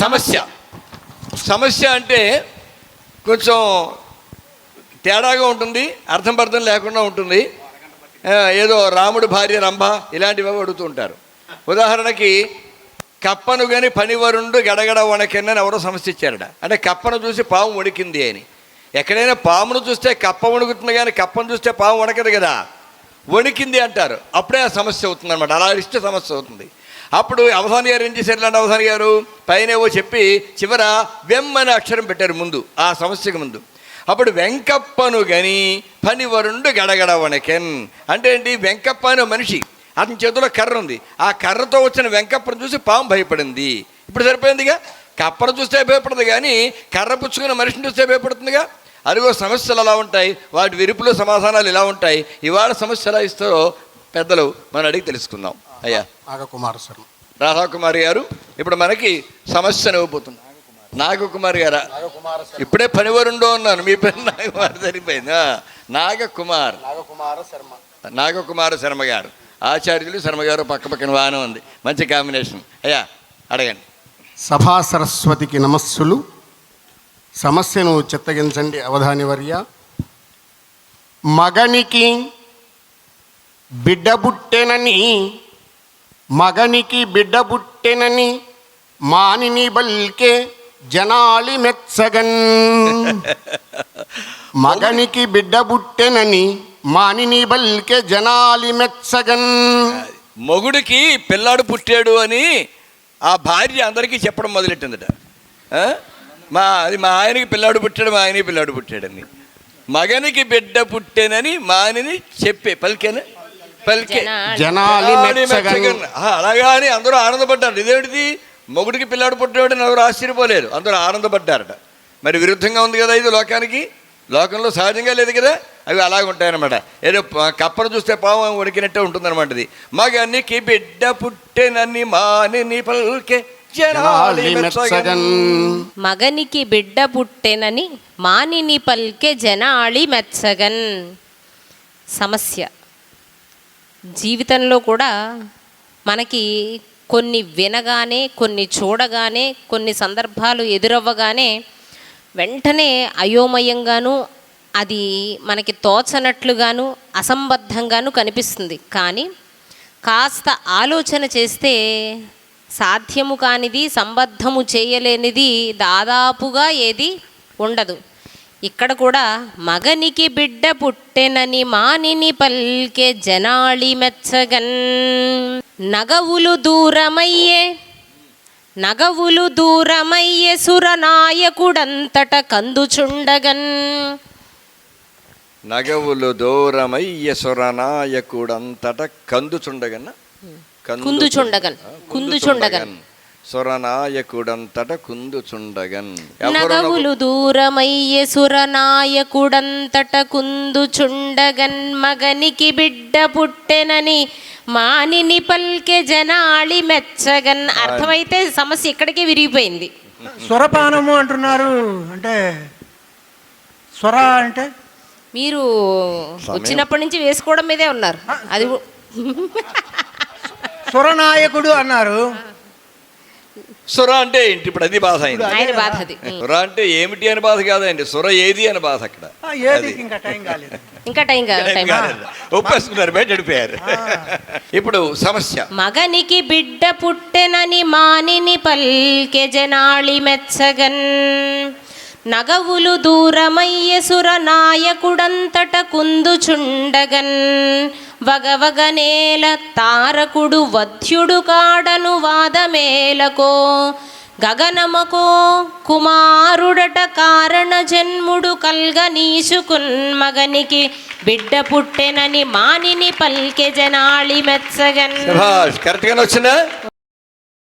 సమస్య. సమస్య అంటే కొంచెం తేడాగా ఉంటుంది అర్థం పర్థం లేకుండా ఉంటుంది. ఏదో రాముడు భార్య రంభ ఇలాంటివి అడుగుతూ ఉంటారు. ఉదాహరణకి కప్పను గని పనివరుండు గడగడ వణకెన్నని ఎవరో సమస్య ఇచ్చారట అంటే కప్పను చూసి పాము వణికింది అని. ఎక్కడైనా పామును చూస్తే కప్ప వణుకుతుంది కానీ కప్పను చూస్తే పాము వణకదు కదా. వణికింది అంటారు. అప్పుడే ఆ సమస్య అవుతుంది అనమాట అలా ఇష్ట సమస్య అవుతుంది. అప్పుడు అవసాని గారు ఏం చేశారు ఇలాంటి అవసాని గారు? పైనేవో చెప్పి చివర వెమ్ అనే అక్షరం పెట్టారు ముందు ఆ సమస్యకు ముందు. అప్పుడు వెంకప్పను గని పనివరుండు గడగడ వణకెన్ అంటే ఏంటి? వెంకప్ప అనే మనిషి అతని చేతిలో కర్ర ఉంది. ఆ కర్రతో వచ్చిన వెంకప్పను చూసి పాము భయపడింది. ఇప్పుడు సరిపోయిందిగా? కప్పను చూస్తే భయపడదు కానీ కర్ర పుచ్చుకున్న మనిషిని చూస్తే భయపడుతుందిగా? అదిగో సమస్యలు అలా ఉంటాయి. వాటి విరుపులో సమాధానాలు ఇలా ఉంటాయి. ఇవాళ సమస్యలు ఇస్తారో పెద్దలు మనం అడిగి తెలుసుకుందాం. అయ్యా. నాగకుమార శర్మ రాధాకుమారి గారు ఇప్పుడు మనకి సమస్యను ఇవ్వబోతుంది నాగకుమారి గారా? ఇప్పుడే పనివరుండో అన్నాను మీ పేరు నాగకుమారి సరిపోయింది? నాగకుమార్. నాగకుమార శర్మ. నాగకుమార శర్మ గారు. ఆచార్యులు శర్మ గారు పక్క పక్కన బాగానే ఉంది. మంచి కాంబినేషన్ అయ్యా అడగండి. సభా సరస్వతికి నమస్సులు. సమస్యను చిత్తగించండి అవధాని వర్య. మగనికి బిడ్డ పుట్టెనని మగనికి బిడ్డ పుట్టెనని మానిని బల్కే జనాలి మెచ్చగన్. మగనికి బిడ్డ పుట్టెనని మానిని బల్కే జనాలి మెచ్చగన్. మొగుడికి పిల్లాడు పుట్టాడు అని ఆ భార్య అందరికీ చెప్పడం మొదలెట్టిందట? మా అది మా ఆయనకి పిల్లాడు పుట్టాడు మా ఆయనకి పిల్లాడు పుట్టాడని. మగనికి బిడ్డ పుట్టేనని మానిని చెప్పే పలికేనా? పలికే జనాలి. జనాలి జనాలి మెచ్చగన్. మెచ్చగన్. ఆ, అలాగా అని అందరూ ఆనందపడ్డారు. ఇదేంటిది? మొగుడికి పిల్లాడు పుట్టాడని ఎవరు ఆశ్చర్యపోలేరు. అందరూ ఆనందపడ్డారట. మరి విరుద్ధంగా ఉంది కదా ఇది లోకానికి? లోకంలో సహజంగా లేదు కదా? అవి అలాగ ఉంటాయన్నమాట. ఏదో కప్పను చూస్తే పాము ఉడికినట్టే ఉంటుందన్నమాట ఇది. మగనికి బిడ్డ పుట్టెనని మానిని పల్కే. మగనికి బిడ్డ పుట్టెనని మానిని పల్కె జనాళి మెచ్చగన్. సమస్య. జీవితంలో కూడా మనకి కొన్ని వినగానే కొన్ని చూడగానే కొన్ని సందర్భాలు ఎదురవ్వగానే వెంటనే అయోమయంగాను అది మనకి తోచనట్లుగాను అసంబద్ధంగాను కనిపిస్తుంది. కానీ కాస్త ఆలోచన చేస్తే సాధ్యము కానిది సంబద్ధము చేయలేనిది దాదాపుగా ఏది ఉండదు. ఇక్కడ కూడా మగనికి బిడ్డ పుట్టెనని మానిని పల్కె జనాళి మెచ్చగన్. నగవులు దూరమయ్యే నగవులు దూరమయ్యే సురనాయకుడంతట కందుచుండగన్. నగవులు దూరమయ్య సురనాయకుడంతట కుందుచుండగన్. ఆ, కుందుచుండగన్. సురనాయకుడంతట కుందుచుండగన్. నగవులు దూరమయ్యే సురనాయకుడంతట కుందుచుండగన్. మగనికి బిడ్డ పుట్టెనని మానిని పల్కె జనాళి మెచ్చగన్. అర్థమైతే సమస్య ఇక్కడికే విరిగిపోయింది. స్వరపానము అంటున్నారు. అంటే స్వర అంటే? మీరు వచ్చినప్పటి నుంచి వేసుకోవడం మీదే ఉన్నారు. అది స్వరనాయకుడు అన్నారు. సుర అంటే ఏంటి? ఇప్పుడు అది బాధ అయింది. ఆయన బాధ అది. సుర అంటే ఏమిటి అని బాధ కాదండి. సుర ఏది అని బాధ అక్కడ. ఆ, ఏది? అది. ఇంకా టైం కాలేదు. ఒప్పేసుకున్నారు బయట ఇప్పుడు సమస్య. మగనికి బిడ్డ పుట్టెనని మానిని పల్కె జనాళి మెచ్చగన్. నగవులు దూరమయ్య సుర నాయకుడంతట కుందుచుండగన్. వగవగనేల తారకుడు వధ్యుడు కాడను వాదమేలకో గగనమకో కుమారుడట కారణ జన్ముడు కల్గనీసుకున్ మగనికి బిడ్డ పుట్టెనని మానిని పల్కె జనాళి మెచ్చగన్ కరెక్ట్గా వచ్చిందా?